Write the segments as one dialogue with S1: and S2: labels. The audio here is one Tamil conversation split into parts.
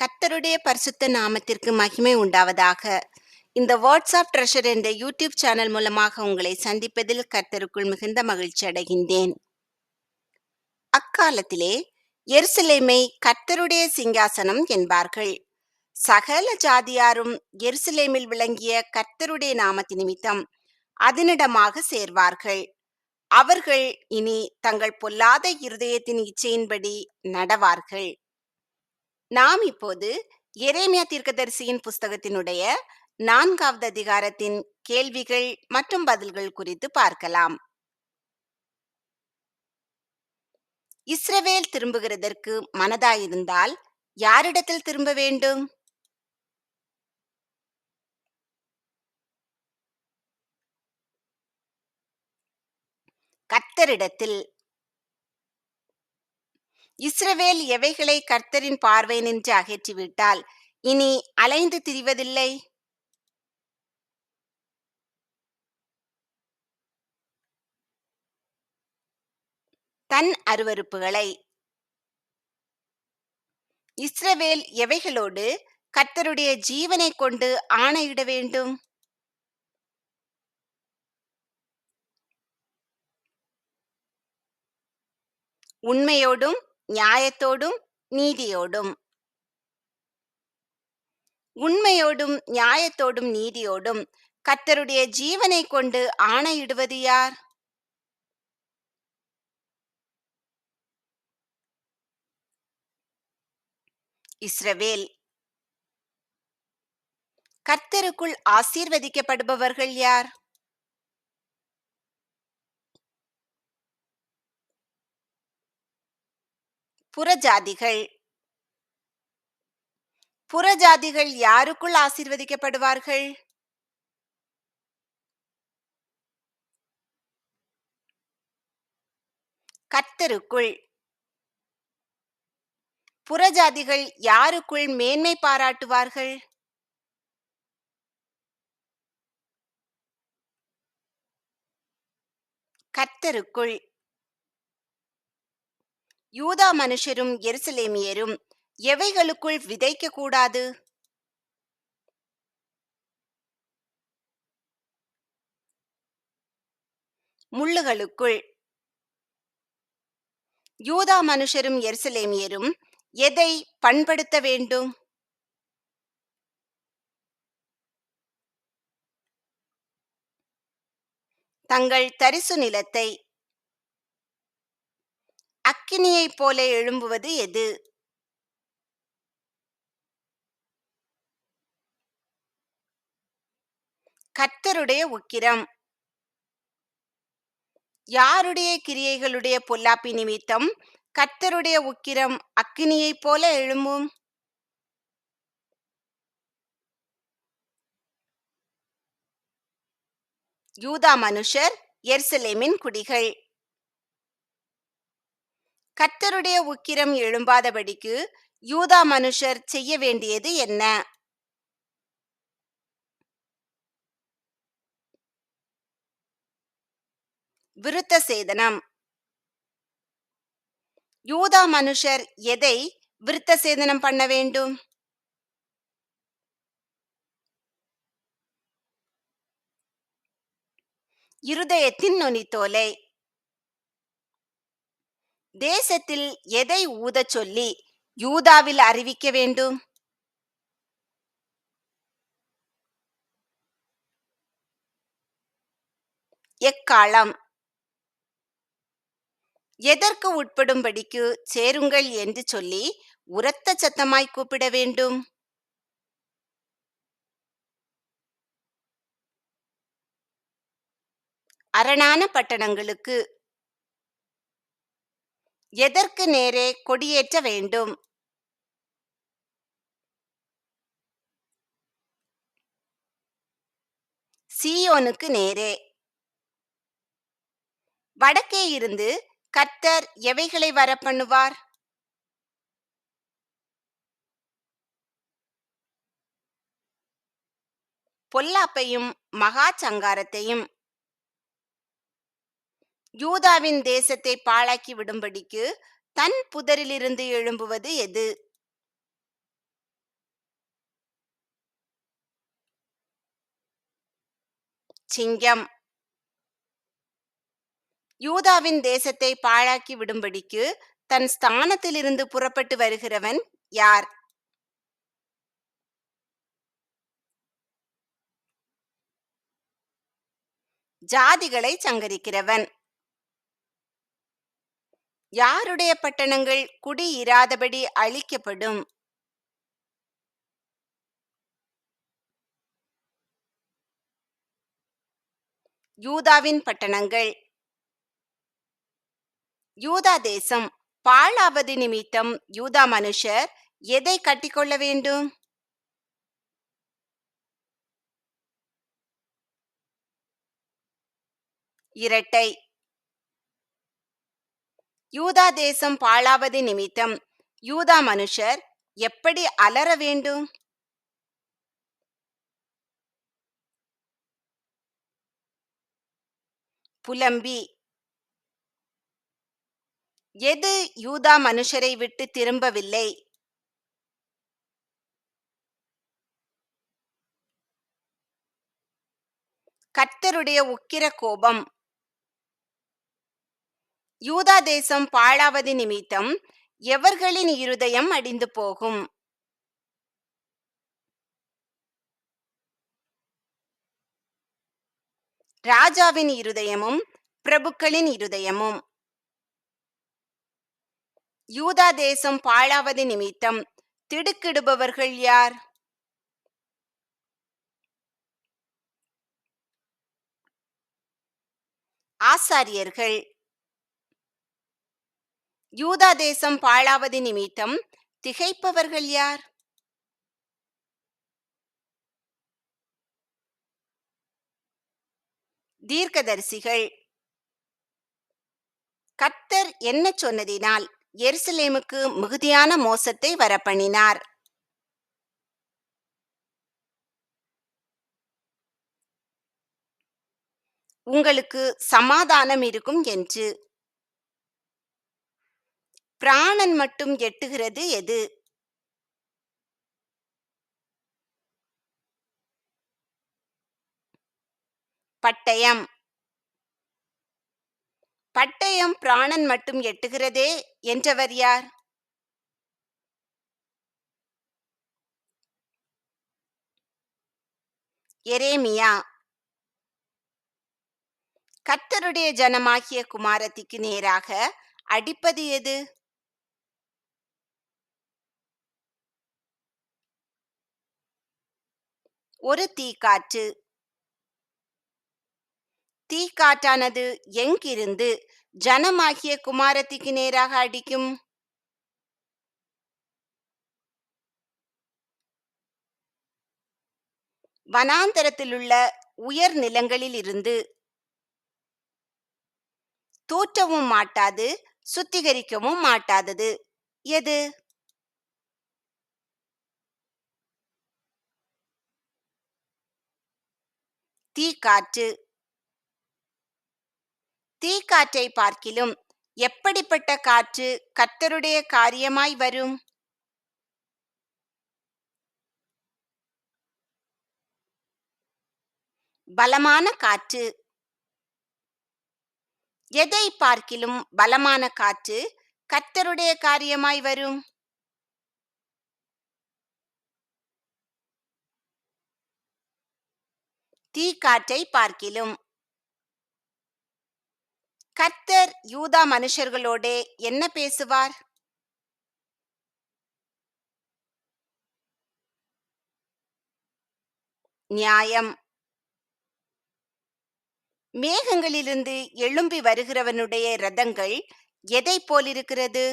S1: கர்த்தருடைய பரிசுத்த நாமத்திற்கு மகிமை உண்டாவதாக இந்த வாட்ஸ்அப் ட்ரெஷர் என்ற யூடியூப் சேனல் மூலமாக உங்களை சந்திப்பதில் கர்த்தருக்குள் மிகுந்த மகிழ்ச்சி அடைகின்றேன் அக்காலத்திலே எருசலேமை கர்த்தருடைய சிங்காசனம் என்பார்கள் சகல ஜாதியாரும் எருசலேமில் விளங்கிய கர்த்தருடைய நாமத்தின் நிமித்தம் அதனிடமாக சேர்வார்கள் அவர்கள் இனி தங்கள் பொல்லாத இருதயத்தின் இச்சையின்படி நடவார்கள் நாம் இப்போது எரேமியா தீர்க்கதரிசியின் புஸ்தகத்தினுடைய நான்காவது அதிகாரத்தின் கேள்விகள் மற்றும் பதில்கள் குறித்து பார்க்கலாம் இஸ்ரவேல் திரும்புகிறதற்கு மனதாயிருந்தால் யாரிடத்தில் திரும்ப வேண்டும் கத்தரிடத்தில் இஸ்ரவேல் எவைகளை கர்த்தரின் பார்வை நின்று அகற்றிவிட்டால் இனி அலைந்து திரிவதில்லை தன் அருவறுப்புகளை இஸ்ரவேல் எவைகளோடு கர்த்தருடைய ஜீவனை கொண்டு ஆணையிட வேண்டும் உண்மையோடும் நியாயத்தோடும் நீதியோடும் உண்மையோடும் நியாயத்தோடும் நீதியோடும் கர்த்தருடைய ஜீவனை கொண்டு ஆணையிடுவது யார் இஸ்ரவேல் கர்த்தருக்குள் ஆசீர்வதிக்கப்படுபவர்கள் யார் புறஜாதிகள் புறஜாதிகள் யாருக்குள் ஆசிர்வதிக்கப்படுவார்கள் கர்த்தருக்குள் புறஜாதிகள் யாருக்குள் மேன்மை பாராட்டுவார்கள் கர்த்தருக்குள் யூதா மனுஷரும் எருசலேமியரும் எவைகளுக்குள் விதைக்க கூடாது முள்ளுகளுக்குள் யூதா மனுஷரும் எருசலேமியரும் எதை பண்படுத்த வேண்டும் தங்கள் தரிசு நிலத்தை அக்கினியைப் போல எழும்புவது எது? கர்த்தருடைய உக்கிரம். யாருடைய கிரியைகளுடைய பொல்லாப்பி நிமித்தம் கர்த்தருடைய உக்கிரம் அக்கினியைப் போல எழும்பும்? யூதா மனுஷர் எர்சலேமின் குடிகள். கத்தருடைய உக்கிரம் எழும்பாதபடிக்கு யூதா மனுஷர் செய்ய வேண்டியது என்ன விருத்த சேதனம் யூதா மனுஷர் எதை விருத்த சேதனம் பண்ண வேண்டும் இருதயத்தின் நுனித்தோலை தேசத்தில் எதை ஊதச் சொல்லி யூதாவில் அறிவிக்க வேண்டும் எக்காலம் எதற்கு உட்படும்படிக்கு சேருங்கள் என்று சொல்லி உரத்த சத்தமாய் கூப்பிட வேண்டும் அரணான பட்டணங்களுக்கு எதற்கு நேரே கொடியேற்ற வேண்டும் சீயோனுக்கு நேரே வடக்கே இருந்து கர்த்தர் எவைகளை வர பண்ணுவார் பொல்லாப்பையும் மகா சங்காரத்தையும் யூதாவின் தேசத்தை பாழாக்கி விடும்படிக்கு தன் புதரிலிருந்து எழும்புவது எது சிங்கம் யூதாவின் தேசத்தை பாழாக்கி விடும்படிக்கு தன் ஸ்தானத்திலிருந்து புறப்பட்டு வருகிறவன் யார் ஜாதிகளை சங்கரிக்கிறவன் யாருடைய பட்டணங்கள் குடியிராதபடி அழிக்கப்படும் யூதாவின் பட்டணங்கள் யூதா தேசம் பாழாவது நிமித்தம் யூதா மனுஷர் எதை கட்டிக்கொள்ள வேண்டும் இரட்டை யூதா தேசம் பாழாவது நிமித்தம் யூதா மனுஷர் எப்படி அலற வேண்டும் புலம்பி எது யூதா மனுஷரை விட்டு திரும்பவில்லை கர்த்தருடைய உக்கிர கோபம் யூதா தேசம் பாழாவது நிமித்தம் எவர்களின் இருதயம் அடிந்து போகும் ராஜாவின் இருதயமும் பிரபுக்களின் இருதயமும் யூதா தேசம் பாழாவது நிமித்தம் திடுக்கிடுபவர்கள் யார் ஆசாரியர்கள் யூதா தேசம் பாழாவது நிமித்தம் திகைப்பவர்கள் யார் தீர்க்கதரிசிகள் கத்தர் என்ன சொன்னதினால் எருசலேமுக்கு மிகுதியான மோசத்தை வரப்பண்ணினார் உங்களுக்கு சமாதானம் இருக்கும் என்று பிராணன் மட்டும் எட்டுகிறது எது பட்டயம் பட்டயம் பிராணன் மட்டும் எட்டுகிறதே என்றவர் யார் எரேமியா கத்தருடைய ஜனமாகிய குமாரத்திக்கு நேராக அடிப்பது எது ஒரு தீக்காற்று தீக்காற்றானது எங்கிருந்து ஜனமாகிய குமாரத்திக்கு நேராக அடிக்கும் வனாந்தரத்திலுள்ள உயர் நிலங்களில் இருந்து தூற்றவும் மாட்டாது சுத்திகரிக்கவும் மாட்டாதது எது தீக்காற்று தீக்காற்றை பார்க்கிலும் எப்படிப்பட்ட காற்று கர்த்தருடைய காரியமாய் வரும் பலமான காற்று எதை பார்க்கிலும் பலமான காற்று கர்த்தருடைய காரியமாய் வரும் தீக்காற்றை பார்க்கிலும் கர்த்தர் யூதா மனுஷர்களோடே என்ன பேசுவார் நியாயம் மேகங்களிலிருந்து எழும்பி வருகிறவனுடைய ரதங்கள் எதை போலிருக்கிறது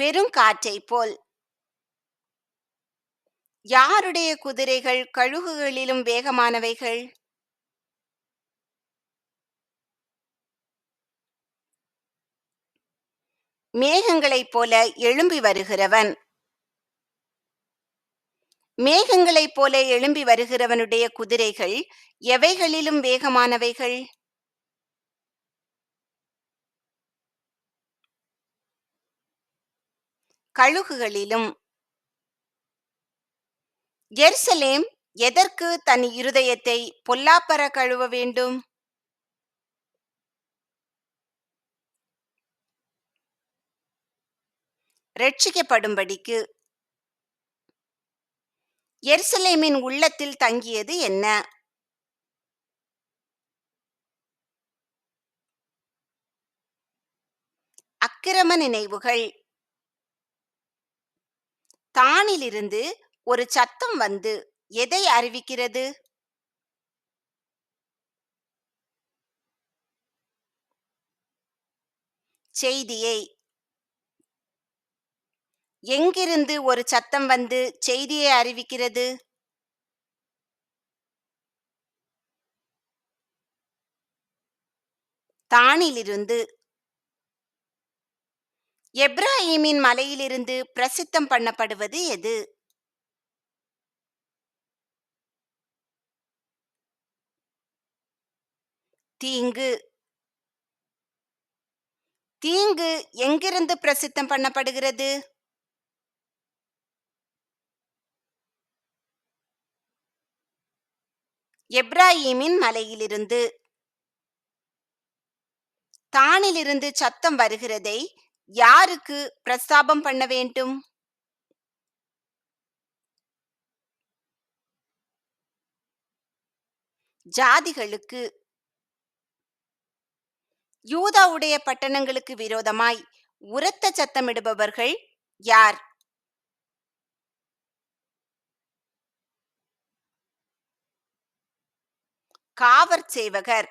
S1: பெருங்காற்றைப் போல் யாருடைய குதிரைகள் கழுகுகளிலும் வேகமானவைகள் மேகங்களைப் போல எழும்பி வருகிறவன் மேகங்களைப் போல எழும்பி வருகிறவனுடைய குதிரைகள் எவைகளிலும் வேகமானவைகள் கழுகுகளிலும் எருசலேம் எதற்கு தன் இருதயத்தை பொல்லாப்பர கழுவ வேண்டும் ரட்சிக்கப்படும்படிக்கு எருசலேமின் உள்ளத்தில் தங்கியது என்ன அக்கிரம நினைவுகள் தானிலிருந்து ஒரு சத்தம் வந்து எதை அறிவிக்கிறது செய்தியை எங்கிருந்து ஒரு சத்தம் வந்து செய்தியை அறிவிக்கிறது தானிலிருந்து எப்ராஹீமின் மலையிலிருந்து பிரசித்தம் பண்ணப்படுவது எது தீங்கு தீங்கு எங்கிருந்து பிரசித்தம் பண்ணப்படுகிறது எப்ராஹீமின் மலையிலிருந்து தானிலிருந்து சத்தம் வருகிறதை யாருக்கு பிரஸ்தாபம் பண்ண வேண்டும் ஜாதிகளுக்கு யூதாவுடைய பட்டணங்களுக்கு விரோதமாய் உரத்த சத்தமிடுபவர்கள் யார் காவற் சேவகர்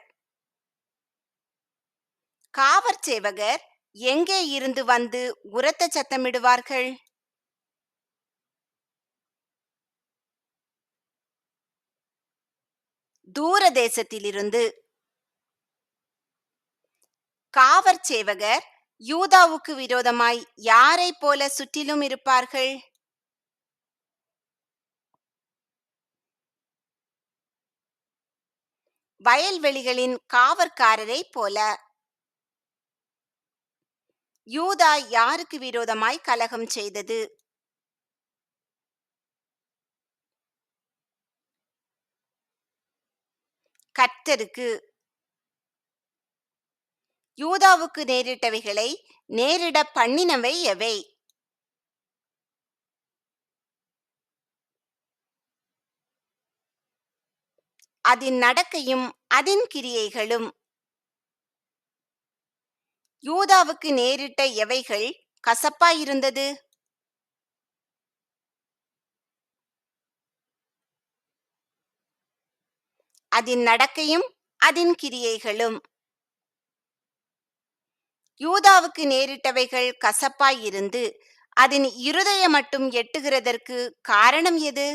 S1: காவற் சேவகர் எங்கே இருந்து வந்து உரத்த சத்தமிடுவார்கள் தூர தேசத்திலிருந்து காவற் சேவகர் யூதாவுக்கு விரோதமாய் யாரை போல சுற்றிலும் இருப்பார்கள் வயல்வெளிகளின் காவற்காரரை போல யூதா யாருக்கு விரோதமாய் கலகம் செய்தது கர்த்தருக்கு யூதாவுக்கு நேரிட்டவைகளை நேரிட பண்ணினவை எவை அதன் நடக்கையும் அதன் கிரியைகளும் யூதாவுக்கு நேரிட்ட எவைகள் கசப்பாயிருந்தது அதன் நடக்கையும் அதன் கிரியைகளும் யூதாவுக்கு நேரிட்டவைகள் கசப்பாயிருந்து அதன் இருதய மட்டும் எட்டுகிறதற்கு காரணம் எது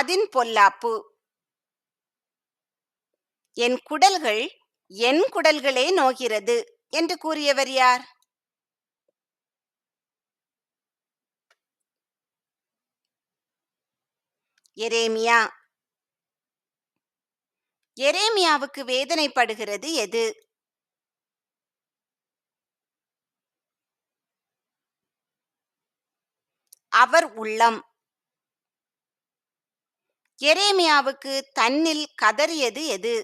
S1: அதன் பொல்லாப்பு என் குடல்கள் என் குடல்களே நோகிறது என்று கூறியவர் யார் எரேமியா எரேமியாவுக்கு வேதனைப்படுகிறது எது அவர் உள்ளம் எரேமியாவுக்கு தன்னில் கதறியது எது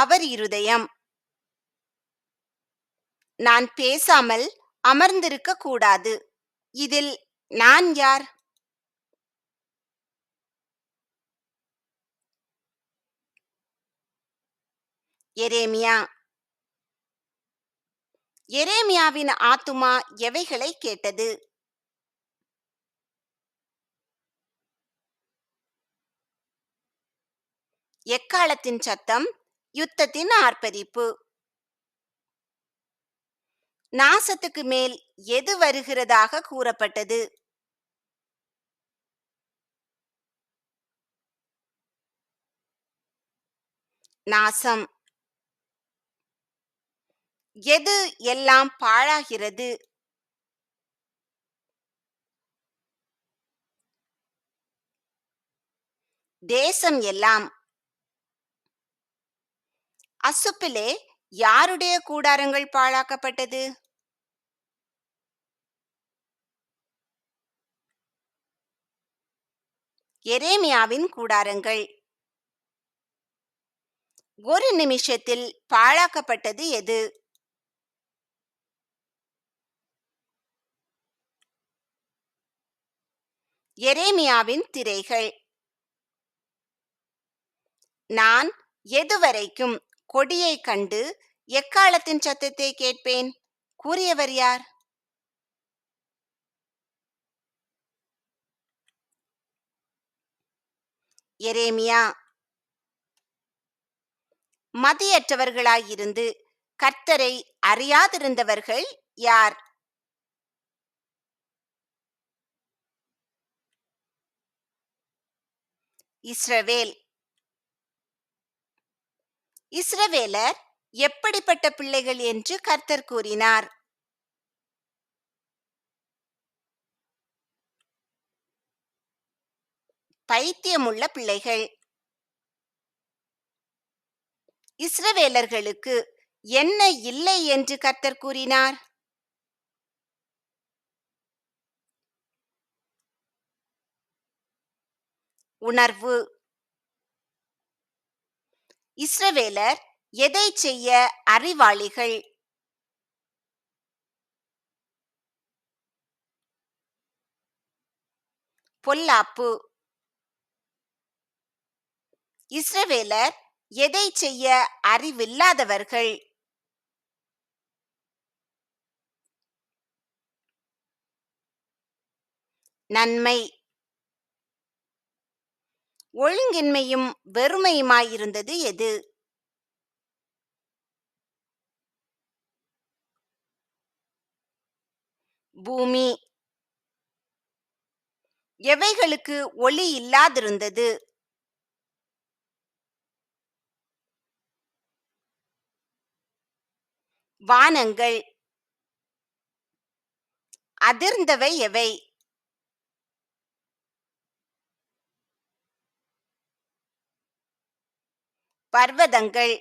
S1: அவர் இருதயம் நான் பேசாமல் அமர்ந்திருக்க கூடாது இதில் நான் யார் எரேமியா எரேமியாவின் ஆத்துமா எவைகளை கேட்டது எக்காலத்தின் சத்தம் யுத்தத்தின் ஆர்ப்பரிப்பு நாசத்துக்கு மேல் எது வருகிறதாக கூறப்பட்டது நாசம் எது எல்லாம் பாழாகிறது தேசம் எல்லாம் அசுப்பிலே யாருடைய கூடாரங்கள் பாழாக்கப்பட்டது எரேமியாவின் கூடாரங்கள் ஒரு நிமிஷத்தில் பாழாக்கப்பட்டது எது எரேமியாவின் திரைகள் நான் எதுவரைக்கும் கொடியை கண்டு எக்காலத்தின் சத்தத்தை கேட்பேன் கூறியவர் யார் எரேமியா மதியற்றவர்களாயிருந்து கர்த்தரை அறியாதிருந்தவர்கள் யார் இஸ்ரவேல் இஸ்ரவேலர் எப்படிப்பட்ட பிள்ளைகள் என்று கர்த்தர் கூறினார் பைத்தியமுள்ள பிள்ளைகள் இஸ்ரவேலர்களுக்கு என்ன இல்லை என்று கர்த்தர் கூறினார் உணர்வு இஸ்ரவேலர் எதை செய்ய அறிவாளிகள் பொல்லாப்பு இஸ்ரவேலர் எதை செய்ய அறிவில்லாதவர்கள் நன்மை ஒழுங்கின்மையும் வெறுமையுமாயிருந்தது எது பூமி எவைகளுக்கு ஒளி இல்லாதிருந்தது வானங்கள் அதிர்ந்தவை எவை பர்வதங்கள்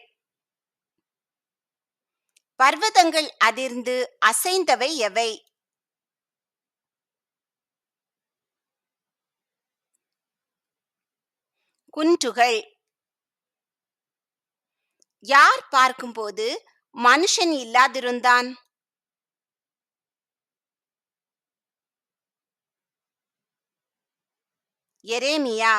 S1: பர்வதங்கள் அதிர்ந்து அசைந்தவை எவை குன்றுகள் யார் பார்க்கும்போது மனுஷன் இல்லாதிருந்தான் எரேமியா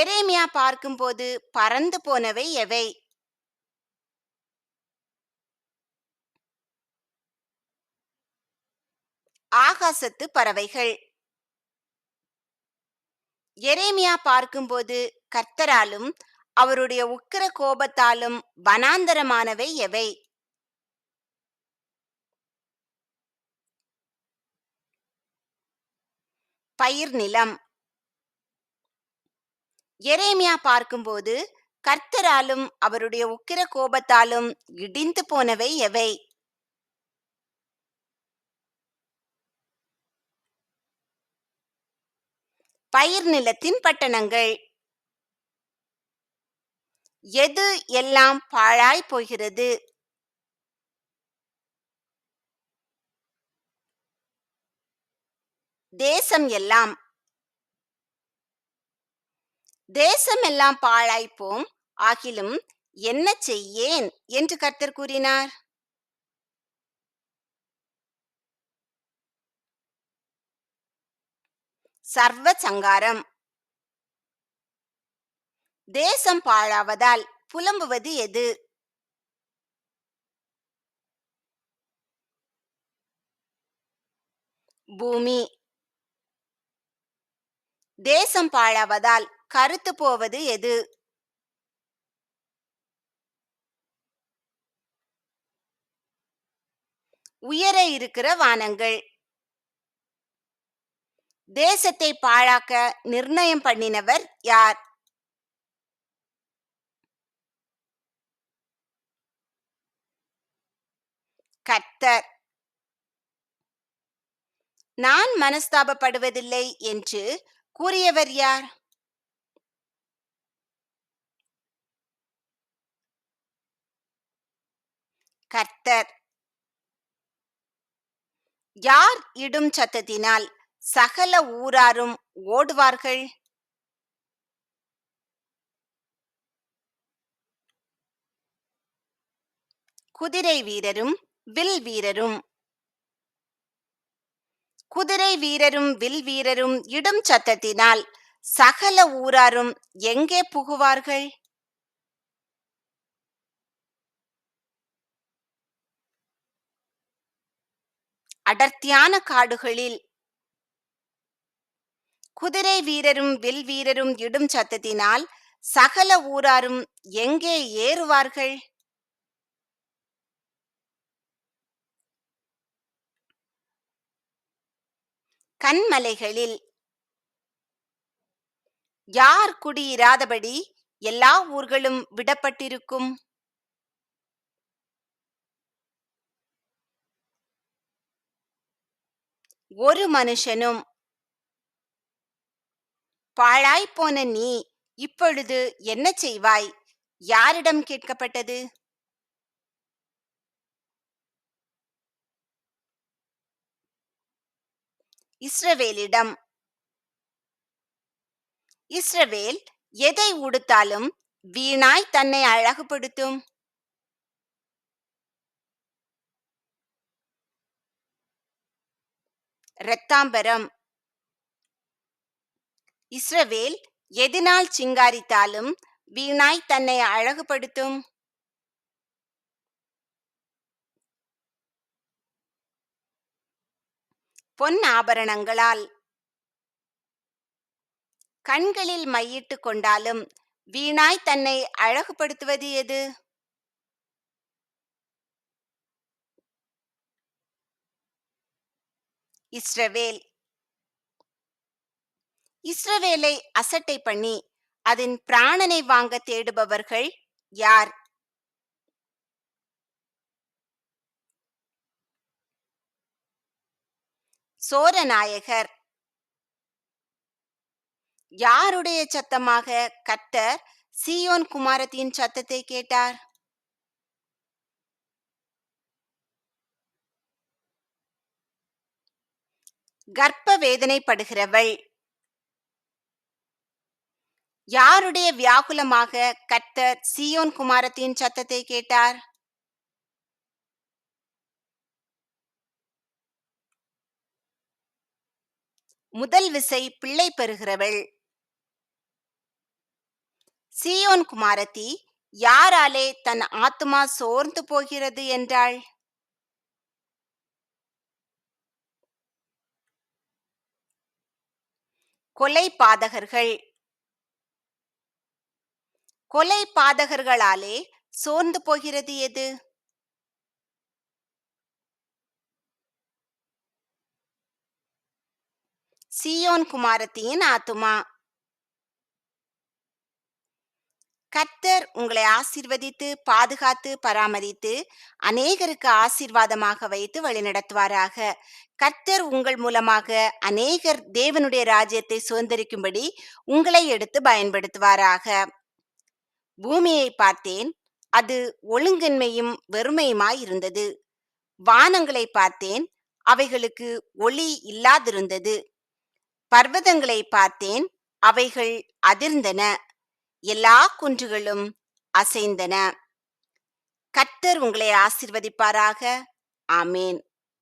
S1: எரேமியா பார்க்கும்போது பறந்து போனவை எவை ஆகாசத்து பறவைகள் எரேமியா பார்க்கும்போது கர்த்தராலும் அவருடைய உக்கிர கோபத்தாலும் வனாந்தரமானவை எவை பயிர் நிலம் எரேமியா பார்க்கும்போது கர்த்தராலும் அவருடைய உக்கிர கோபத்தாலும் இடிந்து போனவை எவை பயிர் நிலத்தின் பட்டணங்கள் எது எல்லாம் பாழாய் போகிறது தேசம் எல்லாம் தேசமெல்லாம் பாழாய்ப்போம் ஆகிலும் என்ன செய்யேன் என்று கர்த்தர் கூறினார் சர்வ சங்காரம் தேசம் பாழாவதால் புலம்புவது எது பூமி தேசம் பாழாவதால் கருத்து போவது எது உயர இருக்கிற வானங்கள் தேசத்தை பாழாக்க நிர்ணயம் பண்ணினவர் யார் கர்த்தர் நான் மனஸ்தாபப்படுவதில்லை என்று கூறியவர் யார் கர்த்தர் யார் இடும் சத்தத்தினால் சகல ஊராரும் ஓடுவார்கள் குதிரை வீரரும் வில் வீரரும் குதிரை வீரரும் வில் வீரரும் இடும் சத்தத்தினால் சகல ஊராரும் எங்கே புகுவார்கள் அடர்த்தியான காடுகளில் குதிரை வீரரும் வில் வீரரும் இடும் சத்தத்தினால் சகல ஊராரும் எங்கே ஏறுவார்கள் கண்மலைகளில் யார் குடியிராதபடி எல்லா ஊர்களும் விடப்பட்டிருக்கும் ஒரு மனுஷனும் போன நீ இப்பொழுது என்ன செய்வாய் யாரிடம் கேட்கப்பட்டது இஸ்ரவேலிடம் இஸ்ரவேல் எதை உடுத்தாலும் வீணாய் தன்னை அழகுபடுத்தும் ரத்தாம்பரம் இஸ்ரவேல் எதினால் சிங்காரித்தாலும் வீணாய் தன்னை அழகுபடுத்தும் பொன் ஆபரணங்களால் கண்களில் மையிட்டு கொண்டாலும் வீணாய் தன்னை அழகுபடுத்துவது எது இஸ்ரவேல் இஸ்ரவேலை அசட்டை பண்ணி அதன் பிராணனை வாங்க தேடுபவர்கள் யார் சோரநாயகர் யாருடைய சத்தமாக கட்டர் சியோன் குமாரத்தின் சத்தத்தை கேட்டார் கர்ப்ப வேதனைப்படுகிறவள் யாருடைய வியாகுலமாக கர்த்தர் சியோன் குமாரத்தின் சத்தத்தை கேட்டார் முதல் விசை பிள்ளை பெறுகிறவள் சியோன் குமாரதி யாராலே தன் ஆத்மா சோர்ந்து போகிறது என்றாள் கொலை பாதகர்கள் கொலை பாதகர்களாலே சோர்ந்து போகிறது எது சியோன் குமாரத்தியின் ஆத்துமா கர்த்தர் உங்களை ஆசிர்வதித்து பாதுகாத்து பராமரித்து அநேகருக்கு ஆசீர்வாதமாக வைத்து வழிநடத்துவாராக கர்த்தர் உங்கள் மூலமாக அநேகர் தேவனுடைய ராஜ்யத்தை சுதந்திரிக்கும்படி உங்களை எடுத்து பயன்படுத்துவாராக பூமியை பார்த்தேன் அது ஒழுங்கின்மையும் வெறுமையுமாய் இருந்தது வானங்களை பார்த்தேன் அவைகளுக்கு ஒளி இல்லாதிருந்தது பர்வதங்களை பார்த்தேன் அவைகள் அதிர்ந்தன எல்லா குன்றுகளும் அசைந்தன கர்த்தர் உங்களை ஆசிர்வதிப்பாராக ஆமேன்